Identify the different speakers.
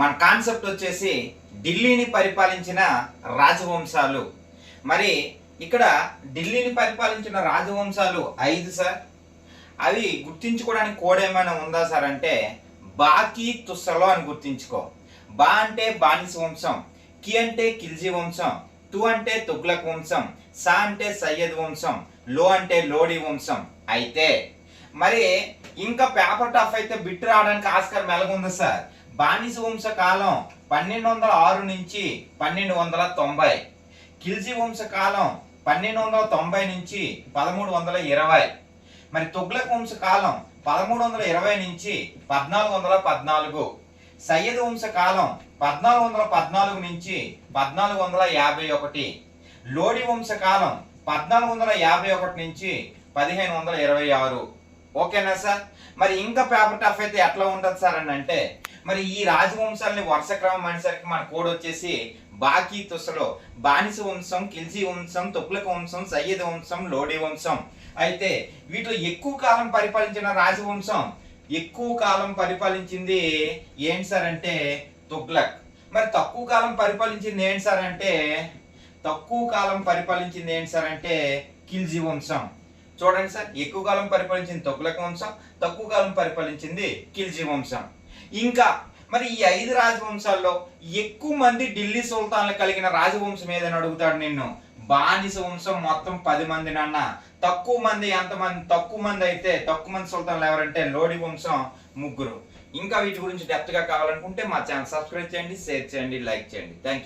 Speaker 1: మన కాన్సెప్ట్ వచ్చేసి ఢిల్లీని పరిపాలించిన రాజవంశాలు. మరి ఇక్కడ ఢిల్లీని పరిపాలించిన రాజవంశాలు ఐదు సార్. అవి గుర్తించుకోవడానికి కోడ్ ఏమైనా ఉందా సార్ అంటే బాకీ తుస్సలో అని గుర్తించుకో. బా అంటే బానిస వంశం కి అంటే ఖిల్జీ వంశం తు అంటే తుగ్లక్ వంశం సా అంటే సయ్యద్ వంశం లో అంటే లోడి వంశం. అయితే మరి ఇంకా పేపర్ టఫ్ అయితే బిట్ రావడానికి ఆస్కారం ఎలాగుంది సార్? బానిస వంశ కాలం పన్నెండు వందల ఆరు నుంచి పన్నెండు వందల తొంభై కిల్జీ వంశ కాలం పన్నెండు వందల తొంభై నుంచి పదమూడు వందల ఇరవై మరి తుగ్లక్ వంశ కాలం పదమూడు వందల ఇరవై నుంచి పద్నాలుగు వందల పద్నాలుగు సయ్యద్ వంశ కాలం పద్నాలుగు వందల పద్నాలుగు నుంచి పద్నాలుగు వందల యాభై ఒకటి లోడి వంశ కాలం పద్నాలుగు వందల యాభై ఒకటి నుంచి పదిహేను వందల ఇరవై ఆరు ఓకేనా సార్? మరి ఇంకా పేపర్ టఫ్ అయితే ఎట్లా ఉంటుంది సార్ అని అంటే మరి ఈ రాజవంశాలని వరుస క్రమం అనేసరికి మన కోడ్ వచ్చేసి బాకీ తుసలో బానిస వంశం కిల్జీ వంశం తుగ్లక్ వంశం సయ్యద్ వంశం లోడే వంశం. అయితే వీటిలో ఎక్కువ కాలం పరిపాలించిన రాజవంశం ఎక్కువ కాలం పరిపాలించింది ఏంటి సార్ అంటే తుగ్లక్. మరి తక్కువ కాలం పరిపాలించింది ఏంటి సార్ అంటే తక్కువ కాలం పరిపాలించింది ఏంటి సార్ అంటే కిల్జీ వంశం. చూడండి సార్ ఎక్కువ కాలం పరిపాలించింది తొగ్లక్ వంశం తక్కువ కాలం పరిపాలించింది కిల్జీ వంశం. ఇంకా మరి ఈ ఐదు రాజవంశాల్లో ఎక్కువ మంది ఢిల్లీ సుల్తాన్లు కలిగిన రాజవంశం ఏదని అడుగుతాడు నిన్ను? బానిస వంశం మొత్తం పది మంది నాన్న. తక్కువ మంది ఎంతమంది? తక్కువ మంది అయితే తక్కువ మంది సుల్తాన్లు ఎవరంటే లోడి వంశం ముగ్గురు. ఇంకా వీటి గురించి డెప్త్గా కావాలనుకుంటే మా ఛానల్ సబ్స్క్రైబ్ చేయండి షేర్ చేయండి లైక్ చేయండి. థ్యాంక్